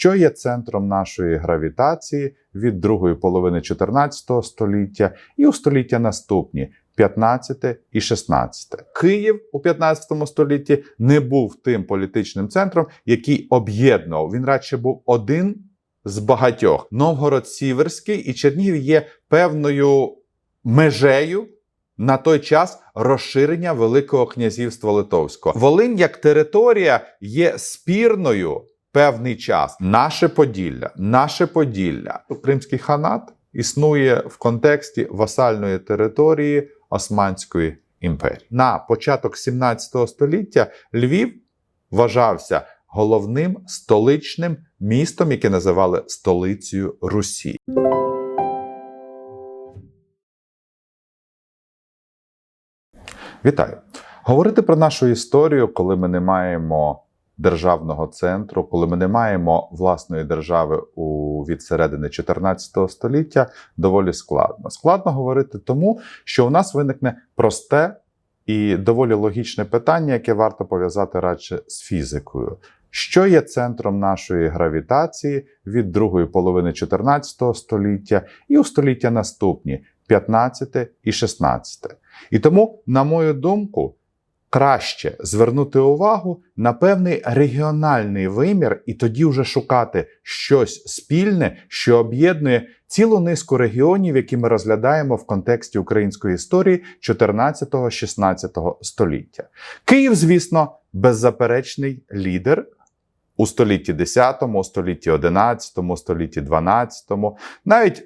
що є центром нашої гравітації від другої половини 14 століття і у століття наступні. 15 і 16. Київ у 15 столітті не був тим політичним центром, який об'єднував. Він радше був один з багатьох. Новгород Сіверський і Чернігів є певною межею на той час розширення Великого князівства Литовського. Волинь як територія є спірною певний час. Наше Поділля, наше Поділля, Кримський ханат існує в контексті васальної території Османської імперії. На початок 17 століття Львів вважався головним столичним містом, яке називали столицею Русі. Вітаю! Говорити про нашу історію, коли ми не маємо державного центру, коли ми не маємо власної держави у від середини 14 століття, доволі складно. Складно говорити тому, що у нас виникне просте і доволі логічне питання, яке варто пов'язати радше з фізикою. Що є центром нашої гравітації від другої половини 14 століття і у століття наступні 15 і 16. І тому, на мою думку, краще звернути увагу на певний регіональний вимір і тоді вже шукати щось спільне, що об'єднує цілу низку регіонів, які ми розглядаємо в контексті української історії 14-16 століття. Київ, звісно, беззаперечний лідер. У столітті 10, у столітті 11, у столітті 12, навіть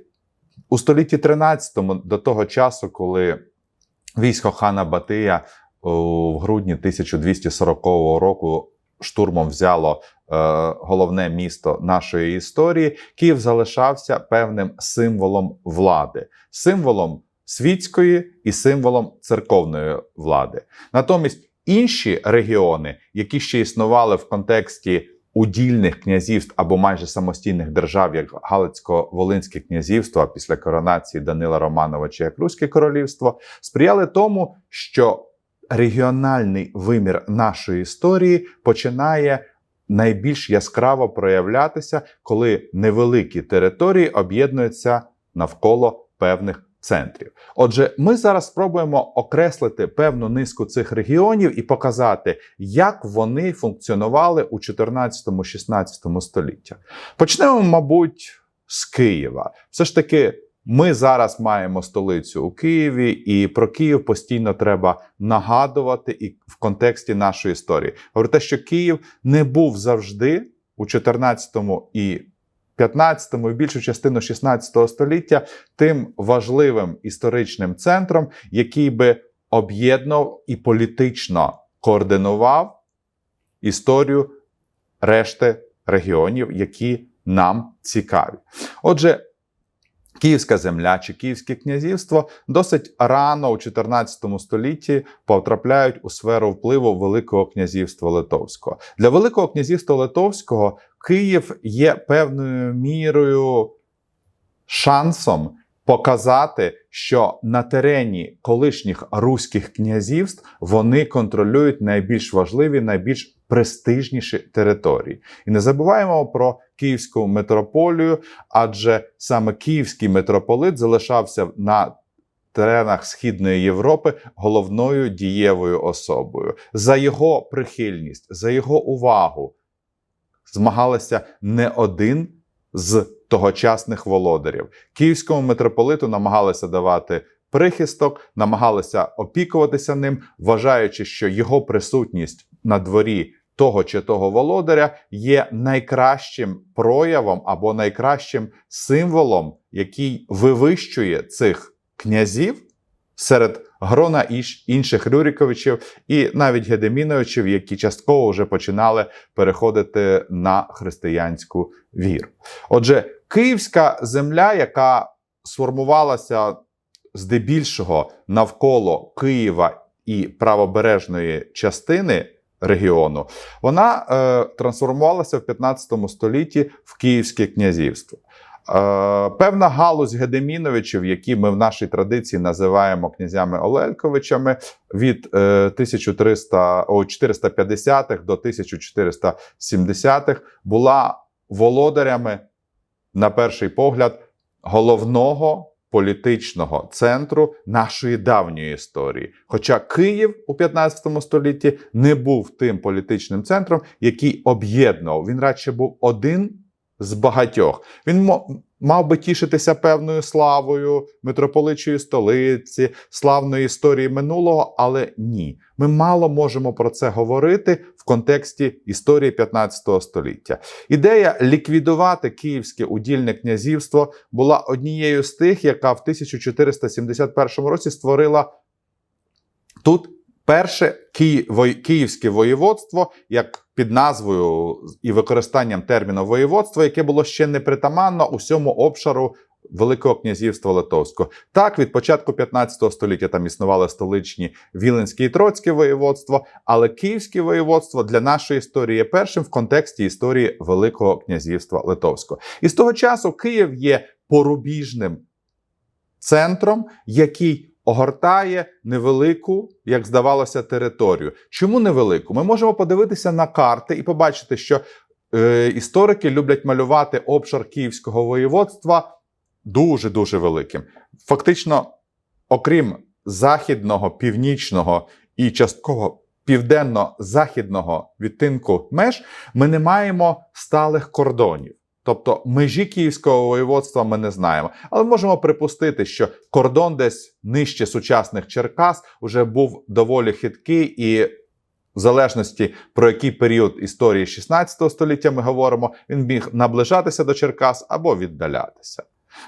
у столітті 13 до того часу, коли військо хана Батия в грудні 1240 року штурмом взяло е, головне місто нашої історії, Київ залишався певним символом влади, символом світської і символом церковної влади. Натомість інші регіони, які ще існували в контексті удільних князівств або майже самостійних держав, як Галицько-Волинське князівство, після коронації Данила Романовича як Руське королівство, сприяли тому, що регіональний вимір нашої історії починає найбільш яскраво проявлятися, коли невеликі території об'єднуються навколо певних центрів. Отже, ми зараз спробуємо окреслити певну низку цих регіонів і показати, як вони функціонували у 14-16 століттях. Почнемо, мабуть, з Києва. Все ж таки. Ми зараз маємо столицю у Києві, і про Київ постійно треба нагадувати і в контексті нашої історії. Говорю те, що Київ не був завжди у 14 і 15 і більшу частину 16-го століття тим важливим історичним центром, який би об'єднав і політично координував історію решти регіонів, які нам цікаві. Отже. Київська земля чи Київське князівство досить рано у 14 столітті потрапляють у сферу впливу Великого князівства Литовського. Для Великого князівства Литовського Київ є певною мірою шансом показати, що на терені колишніх руських князівств вони контролюють найбільш важливі, найбільш престижніші території. І не забуваємо про Київську митрополію, адже саме Київський митрополит залишався на теренах Східної Європи головною дієвою особою. За його прихильність, за його увагу змагалися не один з тогочасних володарів. Київському митрополиту намагалися давати прихисток, намагалися опікуватися ним, вважаючи, що його присутність на дворі того чи того володаря є найкращим проявом або найкращим символом, який вивищує цих князів серед грона інших Рюриковичів і навіть Гедеміновичів, які частково вже починали переходити на християнську віру. Отже, київська земля, яка сформувалася здебільшого навколо Києва і правобережної частини регіону, вона е, трансформувалася в 15 столітті в Київське князівство. Е, певна галузь Гедеміновичів, які ми в нашій традиції називаємо князями Олельковичами, від 1300, 450-х до 1470-х була володарями, на перший погляд, головного політичного центру нашої давньої історії. Хоча Київ у 15 столітті не був тим політичним центром, який об'єднував. Він радше був один з багатьох. Він мав би тішитися певною славою митрополичої столиці, славної історії минулого, але ні. Ми мало можемо про це говорити в контексті історії 15 століття. Ідея ліквідувати київське удільне князівство була однією з тих, яка в 1471 році створила тут перше Ки- київське воєводство, як під назвою і використанням терміну воєводство, яке було ще не притаманно усьому обшару Великого князівства Литовського. Так, від початку 15 століття там існували столичні Віленське і Троцьке воєводство, але Київське воєводство для нашої історії є першим в контексті історії Великого князівства Литовського. І з того часу Київ є порубіжним центром, який огортає невелику, як здавалося, територію. Чому невелику? Ми можемо подивитися на карти і побачити, що е, історики люблять малювати обшар Київського воєводства дуже дуже великим. Фактично, окрім західного, північного і частково південно-західного відтинку меж, ми не маємо сталих кордонів. Тобто межі Київського воєводства ми не знаємо, але можемо припустити, що кордон десь нижче сучасних Черкас вже був доволі хиткий, і в залежності про який період історії 16 століття ми говоримо, він міг наближатися до Черкас або віддалятися.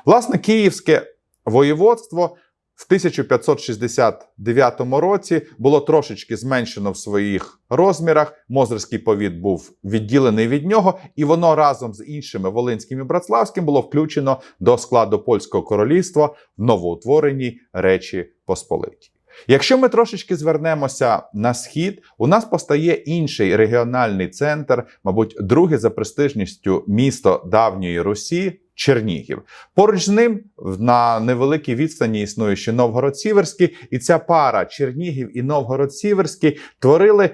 Власне, Київське воєводство в 1569 році було трошечки зменшено в своїх розмірах. Мозерський повіт був відділений від нього, і воно разом з іншими Волинським і Братславським було включено до складу польського королівства в новоутвореній Речі Посполитій. Якщо ми трошечки звернемося на схід, у нас постає інший регіональний центр, мабуть, друге за престижністю місто давньої Русі. Чернігів поруч з ним на невеликій відстані існує ще Новгород-Сіверський, і ця пара Чернігів і Новгород-Сіверський творили,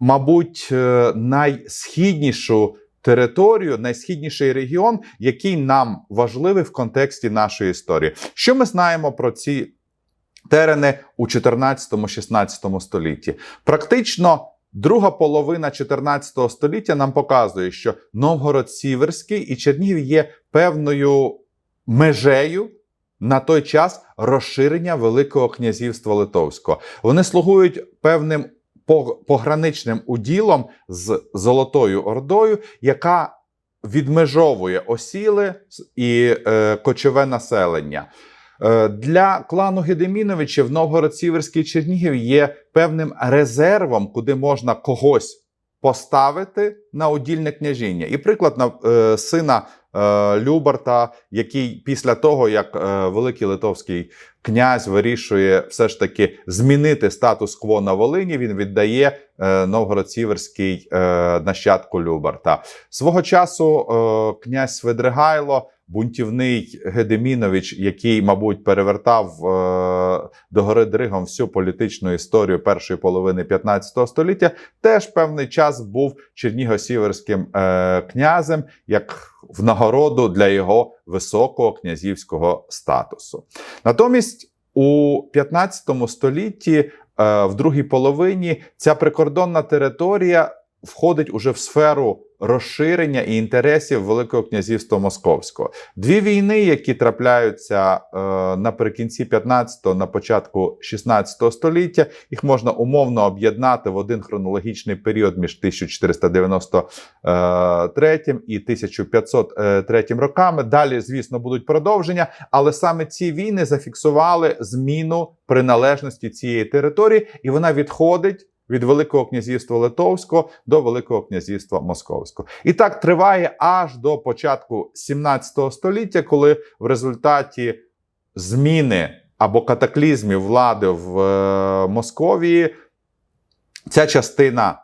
мабуть, е, найсхіднішу територію, найсхідніший регіон, який нам важливий в контексті нашої історії. Що ми знаємо про ці терени у 14-16 столітті? Практично. Друга половина 14 століття нам показує, що Новгород Сіверський і Чернігів є певною межею на той час розширення Великого князівства Литовського. Вони слугують певним пограничним уділом з Золотою Ордою, яка відмежовує осіле і е, кочове населення. Е, Для клану Гедеміновичів Новгород-Сіверський Чернігів є певним резервом, куди можна когось поставити на удільне княжіння. І приклад на е, сина е, Любарта, який після того, як великий литовський князь вирішує все ж таки змінити статус-кво на Волині, він віддає е, Новгород-Сіверський е, нащадку Любарта. Свого часу е, князь Свидригайло, бунтівний Гедемінович, який, мабуть, перевертав до гори Дригом всю політичну історію першої половини 15 століття, теж певний час був черніго-сіверським князем, як в нагороду для його високого князівського статусу. Натомість у 15 столітті, е, в другій половині, ця прикордонна територія входить уже в сферу розширення і інтересів Великого князівства Московського. Дві війни, які трапляються е, наприкінці 15-го, на початку 16 століття, їх можна умовно об'єднати в один хронологічний період між 1493 і 1503 роками. Далі, звісно, будуть продовження, але саме ці війни зафіксували зміну приналежності цієї території, і вона відходить. Від Великого князівства Литовського до Великого князівства Московського. І так триває аж до початку 17 століття, коли в результаті зміни або катаклізмів влади в е, Московії ця частина,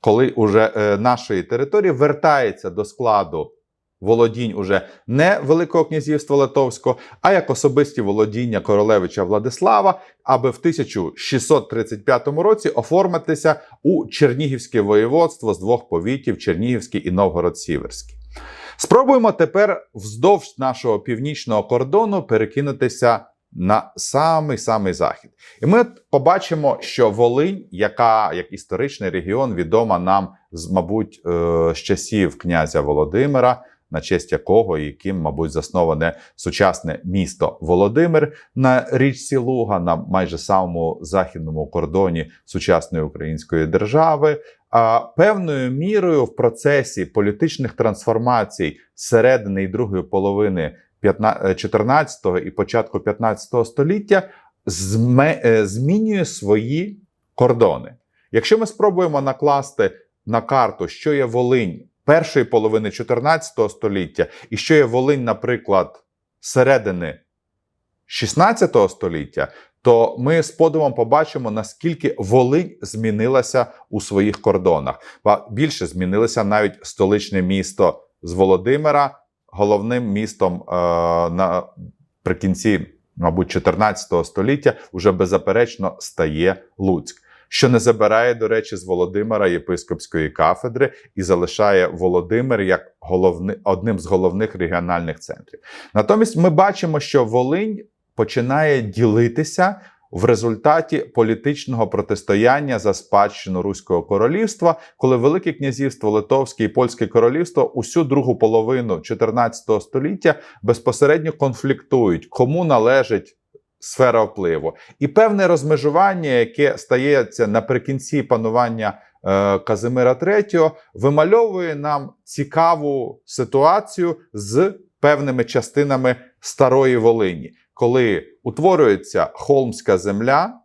коли уже е, нашої території вертається до складу володінь уже не Великого князівства Литовського, а як особисті володіння королевича Владислава, аби в 1635 році оформитися у Чернігівське воєводство з двох повітів Чернігівський і Новгород-Сіверський. Спробуємо тепер вздовж нашого північного кордону перекинутися на самий самий захід. І ми побачимо, що Волинь, яка як історичний регіон, відома нам з, мабуть, е, з часів князя Володимира, на честь якого і яким, мабуть, засноване сучасне місто Володимир на річці Луга, на майже самому західному кордоні сучасної української держави. А певною мірою в процесі політичних трансформацій середини і другої половини 14 і початку 15 століття е, змінює свої кордони. Якщо ми спробуємо накласти на карту, що є Волинь першої половини 14 століття, і що є Волинь, наприклад, середини 16 століття, то ми з подивом побачимо, наскільки Волинь змінилася у своїх кордонах. Більше змінилося навіть столичне місто з Володимира, головним містом е, наприкінці, мабуть, 14 століття вже беззаперечно стає Луцьк. Що не забирає, до речі, з Володимира єпископської кафедри і залишає Володимир як головни, одним з головних регіональних центрів. Натомість ми бачимо, що Волинь починає ділитися в результаті політичного протистояння за спадщину Руського королівства, коли Велике князівство Литовське і Польське королівство усю другу половину 14 століття безпосередньо конфліктують, кому належить. Сфера впливу і певне розмежування, яке стається наприкінці панування е, Казимира III, вимальовує нам цікаву ситуацію з певними частинами старої Волині, коли утворюється холмська земля.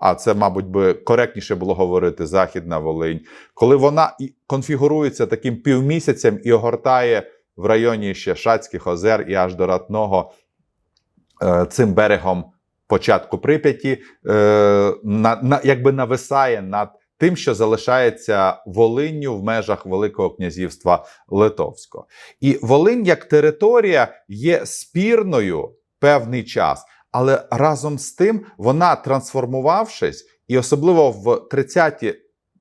А це, мабуть, би коректніше було говорити Західна Волинь, коли вона і конфігурується таким півмісяцем і огортає в районі ще Шацьких озер і аж до Ратного цим берегом початку Прип'яті, е, на, на, якби нависає над тим, що залишається Волинню в межах Великого князівства Литовського. І Волинь як територія є спірною певний час. Але разом з тим вона трансформувавшись, і особливо в 30-ті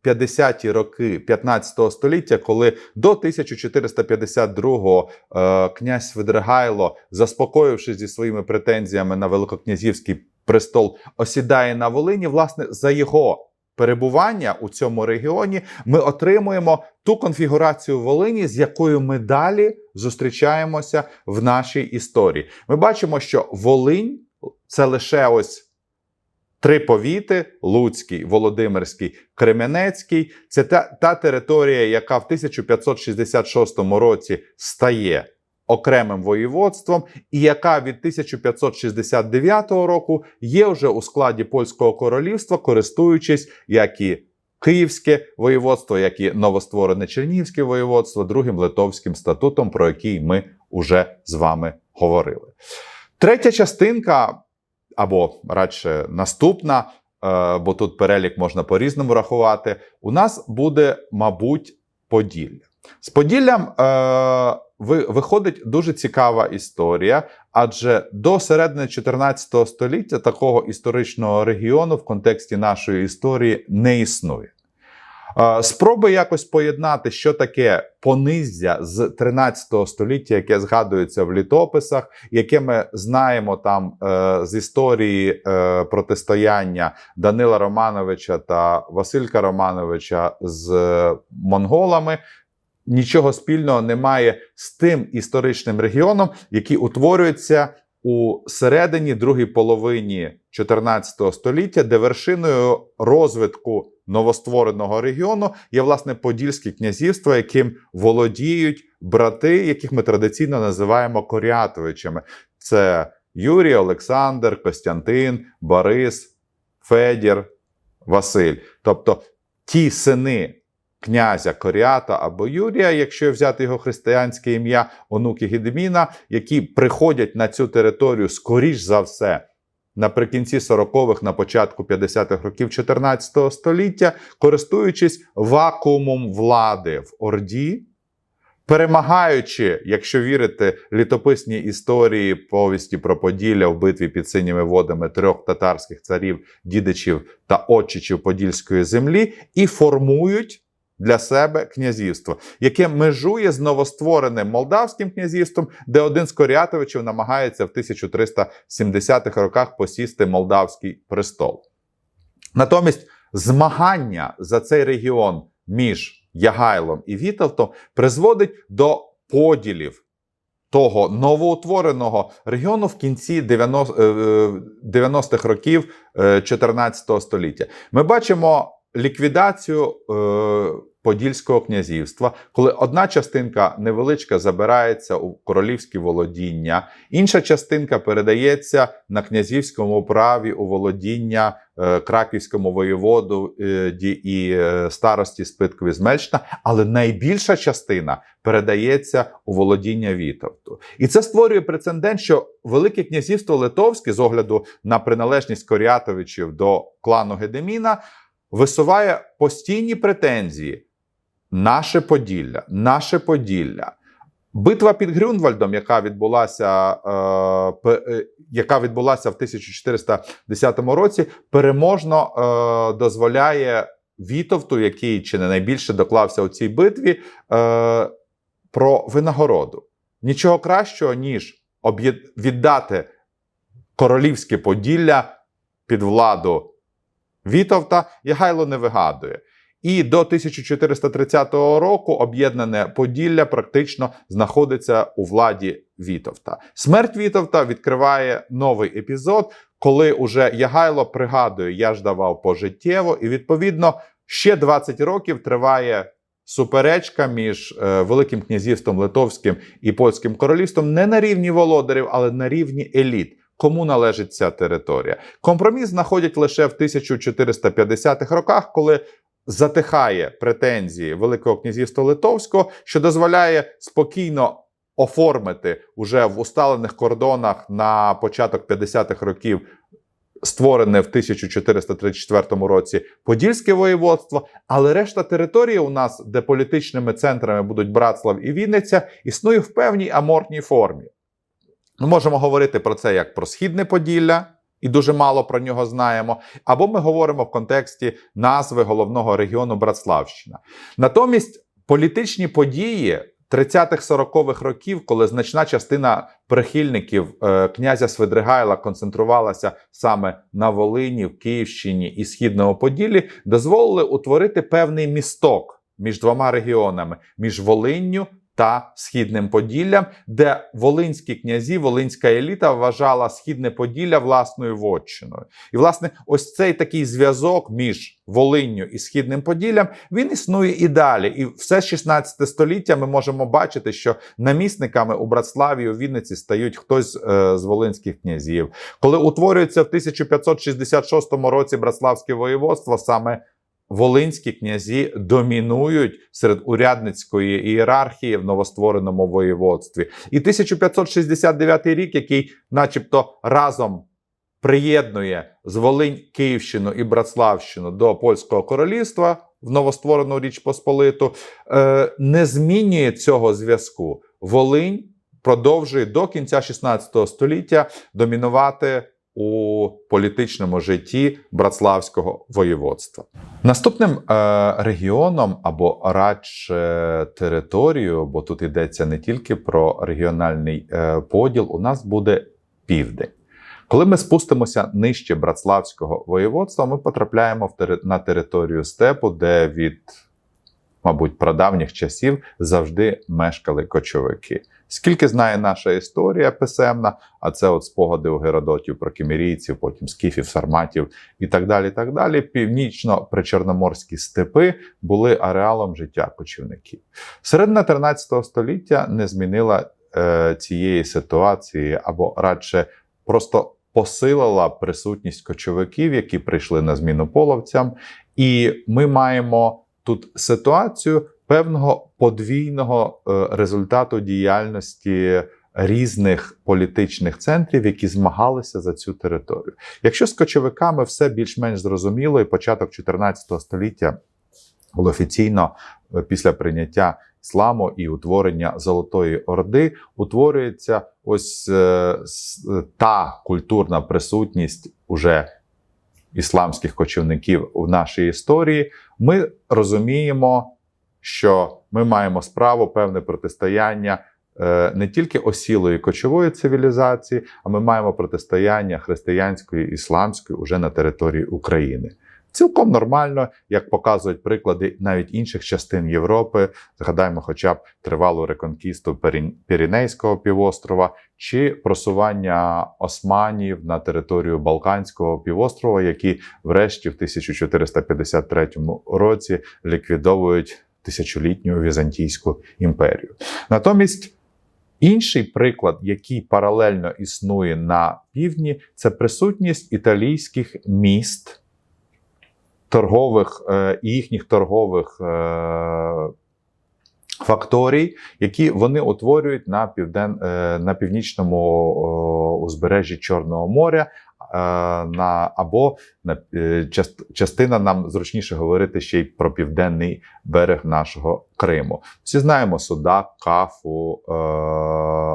50-ті роки 15 століття, коли до 1452-го е, князь Свидригайло, заспокоївшись зі своїми претензіями на великокнязівський престол, осідає на Волині, власне, за його перебування у цьому регіоні, ми отримуємо ту конфігурацію Волині, з якою ми далі зустрічаємося в нашій історії. Ми бачимо, що Волинь це лише ось. Три повіти: Луцький, Володимирський, Кременецький це та, та територія, яка в 1566 році стає окремим воєводством, і яка від 1569 року є вже у складі польського королівства, користуючись як і Київське воєводство, як і новостворене Чернігівське воєводство, другим литовським статутом, про який ми вже з вами говорили. Третя частинка або радше наступна, е, бо тут перелік можна по-різному рахувати. У нас буде, мабуть, Поділля. З Поділлям е, виходить дуже цікава історія, адже до середини 14 століття такого історичного регіону в контексті нашої історії не існує. Спроби якось поєднати, що таке понизя з 13 століття, яке згадується в літописах, яке ми знаємо там е, з історії е, протистояння Данила Романовича та Василька Романовича з е, монголами. Нічого спільного немає з тим історичним регіоном, який утворюється у середині другій половині 14 століття, де вершиною розвитку новоствореного регіону є власне Подільське князівство, яким володіють брати, яких ми традиційно називаємо Корятовичами. Це Юрій, Олександр, Костянтин, Борис, Федір, Василь. Тобто ті сини князя Корята або Юрія, якщо взяти його християнське ім'я, онуки Гедеміна, які приходять на цю територію скоріш за все. Наприкінці 40-х, на початку 50-х років 14 століття, користуючись вакуумом влади в Орді, перемагаючи, якщо вірити літописній історії повісті про Поділля в битві під синіми водами трьох татарських царів, дідичів та отчичів Подільської землі, і формують для себе князівство, яке межує з новоствореним молдавським князівством, де один з Корятовичів намагається в 1370-х роках посісти молдавський престол. Натомість змагання за цей регіон між Ягайлом і Вітовтом призводить до поділів того новоутвореного регіону в кінці 90 е, е, 90-х років е, 14 століття. Ми бачимо ліквідацію е, Подільського князівства, коли одна частинка невеличка забирається у королівські володіння, інша частинка передається на князівському праві у володіння е, краківському воєводу е, і е, старості Спиткові з Мельчна, але найбільша частина передається у володіння Вітовту. І це створює прецедент, що Велике князівство Литовське, з огляду на приналежність Корятовичів до клану Гедеміна, висуває постійні претензії. Наше Поділля, наше Поділля. Битва під Грюнвальдом, яка відбулася, е, е, яка відбулася в 1410 році, переможно е, дозволяє Вітовту, який чи не найбільше доклався у цій битві, е, про винагороду. Нічого кращого, ніж віддати королівське Поділля під владу Вітовта, Ягайло не вигадує. І до 1430 року об'єднане Поділля практично знаходиться у владі Вітовта. Смерть Вітовта відкриває новий епізод, коли уже Ягайло пригадує, я ж давав пожиттєво, і відповідно ще 20 років триває суперечка між е, Великим князівством Литовським і Польським королівством не на рівні володарів, але на рівні еліт. Кому належить ця територія? Компроміс знаходять лише в 1450-х роках, коли затихає претензії Великого князівства Литовського, що дозволяє спокійно оформити уже в усталених кордонах на початок 50-х років. Створене в 1434 році Подільське воєводство, але решта території у нас, де політичними центрами будуть Братслав і Вінниця, існує в певній амортній формі. Ми можемо говорити про це як про східне Поділля, і дуже мало про нього знаємо. Або ми говоримо в контексті назви головного регіону Братславщина. Натомість політичні події 30-х-40-х років, коли значна частина прихильників е, князя Свидригайла концентрувалася саме на Волині, в Київщині і Східному Поділлі, дозволили утворити певний місток між двома регіонами між Волинню та Східним Поділлям, де волинські князі, волинська еліта вважала Східне Поділля власною вотчиною. І, власне, ось цей такий зв'язок між Волинню і Східним Поділлям він існує і далі. І все 16 століття ми можемо бачити, що намісниками у Братславі у Вінниці стають хтось е, з волинських князів. Коли утворюється в 1566 році Братславське воєводство, саме Волинські князі домінують серед урядницької ієрархії в новоствореному воєводстві. І 1569 рік, який, начебто, разом приєднує з Волинь, Київщину і Братславщину до польського королівства в новостворену Річ Посполиту, е, не змінює цього зв'язку. Волинь продовжує до кінця 16 століття домінувати у політичному житті братславського воєводства. Наступним е, регіоном або радше територією, бо тут йдеться не тільки про регіональний е, поділ, у нас буде південь. Коли ми спустимося нижче братславського воєводства, ми потрапляємо в тери- на територію степу, де від, мабуть, прадавніх часів завжди мешкали кочовики. Скільки знає наша історія писемна, а це от спогади у Геродотів про кімерійців, потім скіфів, сарматів і так далі. так далі. Північно-причорноморські степи були ареалом життя кочівників. Середина 13 століття не змінила е, цієї ситуації, або радше просто посилила присутність кочовиків, які прийшли на зміну половцям. І ми маємо тут ситуацію певного подвійного е, результату діяльності різних політичних центрів, які змагалися за цю територію. Якщо з кочовиками все більш-менш зрозуміло, і початок 14 століття, офіційно е, після прийняття ісламу і утворення Золотої Орди утворюється ось е, та культурна присутність уже ісламських кочівників в нашій історії. Ми розуміємо, що ми маємо справу певне протистояння е, не тільки осілої кочової цивілізації, а ми маємо протистояння християнської ісламської уже на території України. Цілком нормально, як показують приклади навіть інших частин Європи. Згадаємо, хоча б тривалу реконкісту Пірінейського півострова чи просування османів на територію Балканського півострова, які врешті в 1453 році ліквідовують тисячолітню Візантійську імперію. Натомість інший приклад, який паралельно існує на півдні, це присутність італійських міст торгових е, і їхніх торгових е, факторій, які вони утворюють на півден, е, на північному узбережжі Чорного моря. Е, На або на е, частина нам зручніше говорити ще й про південний берег нашого Криму. Всі знаємо Судак, Кафу, е,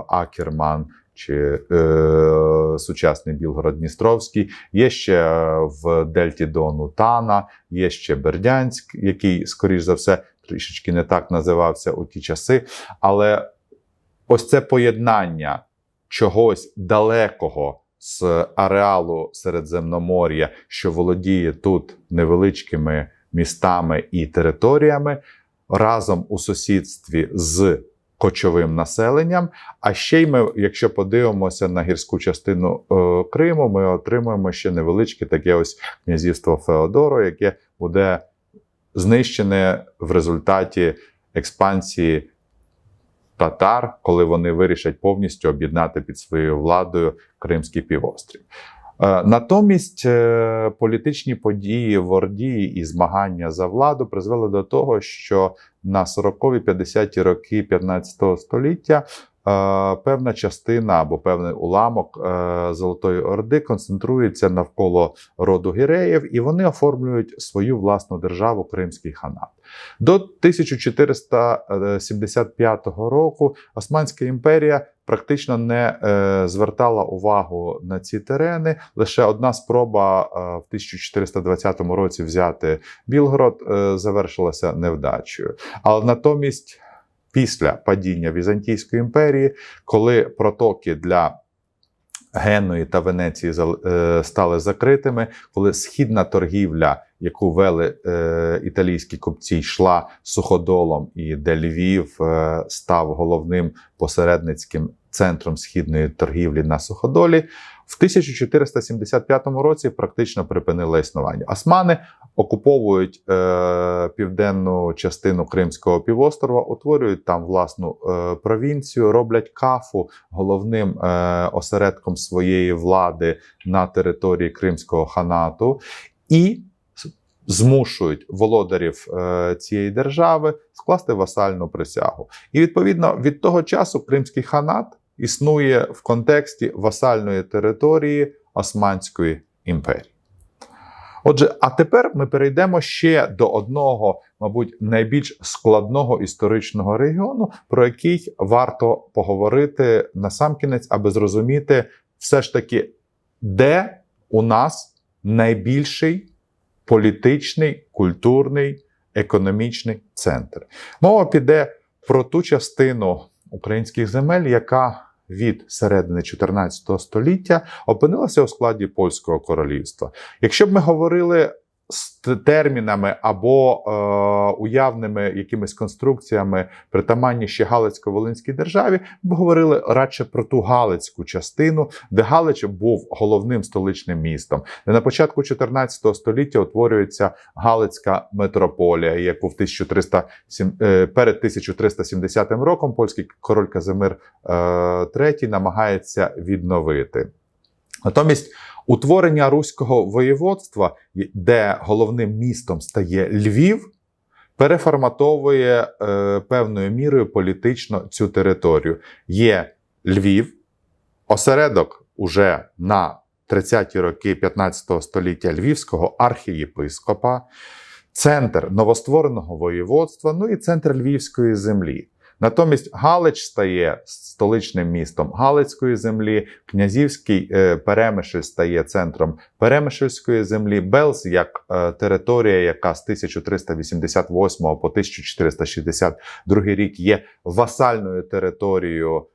Акерман чи е, сучасний Білгород-Дністровський. Є ще в Дельті Дону Тана, є ще Бердянськ, який, скоріш за все, трішечки не так називався у ті часи. Але ось це поєднання чогось далекого з ареалу Середземномор'я, що володіє тут невеличкими містами і територіями, разом у сусідстві з кочовим населенням. А ще й ми, якщо подивимося на гірську частину е, Криму, ми отримуємо ще невеличке таке ось князівство Феодоро, яке буде знищене в результаті експансії татар, коли вони вирішать повністю об'єднати під своєю владою Кримський півострів. Е, Натомість е, політичні події в Ордії і змагання за владу призвели до того, що на 40-50-ті роки 15 століття е, певна частина або певний уламок Золотої Орди концентрується навколо роду гіреїв, і вони оформлюють свою власну державу Кримський ханат. До 1475 року Османська імперія практично не е, звертала увагу на ці терени. Лише одна спроба е, в 1420 році взяти Білгород е, завершилася невдачею. Але натомість, після падіння Візантійської імперії, коли протоки для Генуї та Венеції е, стали закритими, коли східна торгівля, яку вели е, італійські купці, йшла суходолом, і де Львів е, став головним посередницьким центром східної торгівлі на суходолі, в 1475 році практично припинили існування. Османи окуповують е, південну частину Кримського півострова, утворюють там власну е, провінцію, роблять кафу головним е, осередком своєї влади на території Кримського ханату і змушують володарів е, цієї держави скласти васальну присягу. І відповідно від того часу Кримський ханат існує в контексті васальної території Османської імперії. Отже, а тепер ми перейдемо ще до одного, мабуть, найбільш складного історичного регіону, про який варто поговорити насамкінець, аби зрозуміти, все ж таки, де у нас найбільший політичний, культурний, економічний центр. Мова піде про ту частину українських земель, яка від середини 14 століття опинилася у складі польського королівства. Якщо б ми говорили з термінами або е, уявними якимись конструкціями, притаманні ще Галицько-Волинській державі, ми говорили радше про ту Галицьку частину, де Галич був головним столичним містом, де на початку 14 століття утворюється Галицька метрополія, яку в 1300, е, перед 1370 роком польський король Казимир е, III намагається відновити. Натомість утворення руського воєводства, де головним містом стає Львів, переформатовує е, певною мірою політично цю територію. Є Львів, осередок уже на 30-ті роки 15 століття Львівського архієпископа. центр новоствореного воєводства, ну і центр Львівської землі. Натомість Галич стає столичним містом Галицької землі, Князівський е, Перемишль стає центром Перемишльської землі, Белз як е, територія, яка з 1388 по 1462 рік є васальною територією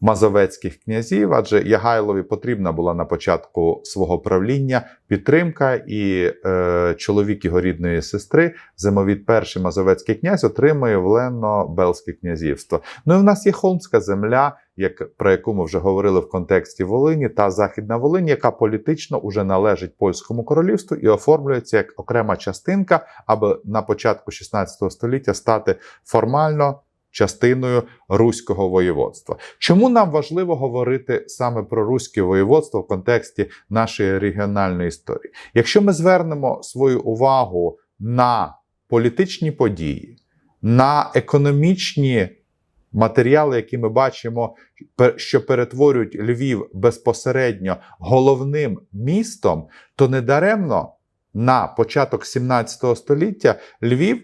мазовецьких князів, адже Ягайлові потрібна була на початку свого правління підтримка, і е, чоловік його рідної сестри, Зимовід перший мазовецький князь, отримує Вленно-Белське князівство. Ну і в нас є Холмська земля, як про яку ми вже говорили в контексті Волині, та Західна Волинь, яка політично уже належить польському королівству і оформлюється як окрема частинка, аби на початку 16 століття стати формально частиною руського воєводства. Чому нам важливо говорити саме про руське воєводство в контексті нашої регіональної історії? Якщо ми звернемо свою увагу на політичні події, на економічні матеріали, які ми бачимо, що перетворюють Львів безпосередньо головним містом, то недаремно на початок 17 століття Львів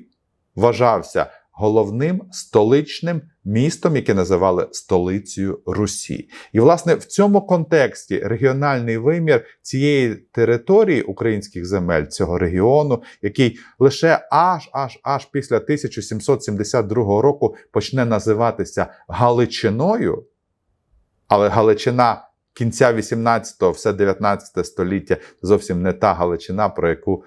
вважався головним столичним містом, яке називали столицею Русі. І, власне, в цьому контексті регіональний вимір цієї території українських земель, цього регіону, який лише аж аж аж після 1772 року почне називатися Галичиною, але Галичина кінця 18-го, все 19 століття зовсім не та Галичина, про яку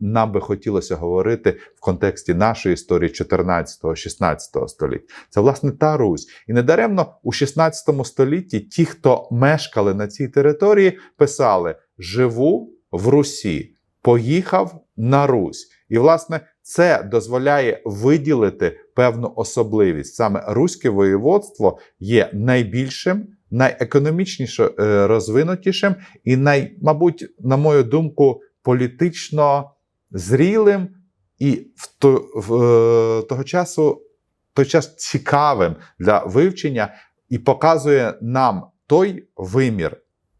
нам би хотілося говорити в контексті нашої історії 14-16 століття. Це власне та Русь. І недаремно у 16 столітті ті, хто мешкали на цій території, писали: Живу в Русі, поїхав на Русь. І, власне, це дозволяє виділити певну особливість. Саме руське воєводство є найбільшим, найекономічніше е, розвинутішим і най, мабуть, на мою думку, політично зрілим і в, то, в е, того часу той час цікавим для вивчення і показує нам той вимір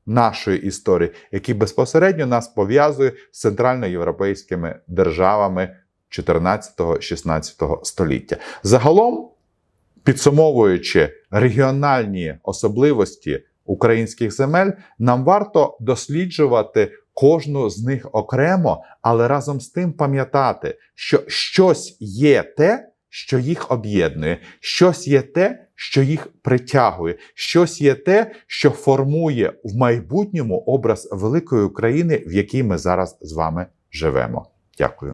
нашої історії, який безпосередньо нас пов'язує з центральноєвропейськими державами 14-16 століття. Загалом, підсумовуючи регіональні особливості українських земель, нам варто досліджувати кожну з них окремо, але разом з тим пам'ятати, що щось є те, що їх об'єднує, щось є те, що їх притягує, щось є те, що формує в майбутньому образ великої України, в якій ми зараз з вами живемо. Дякую.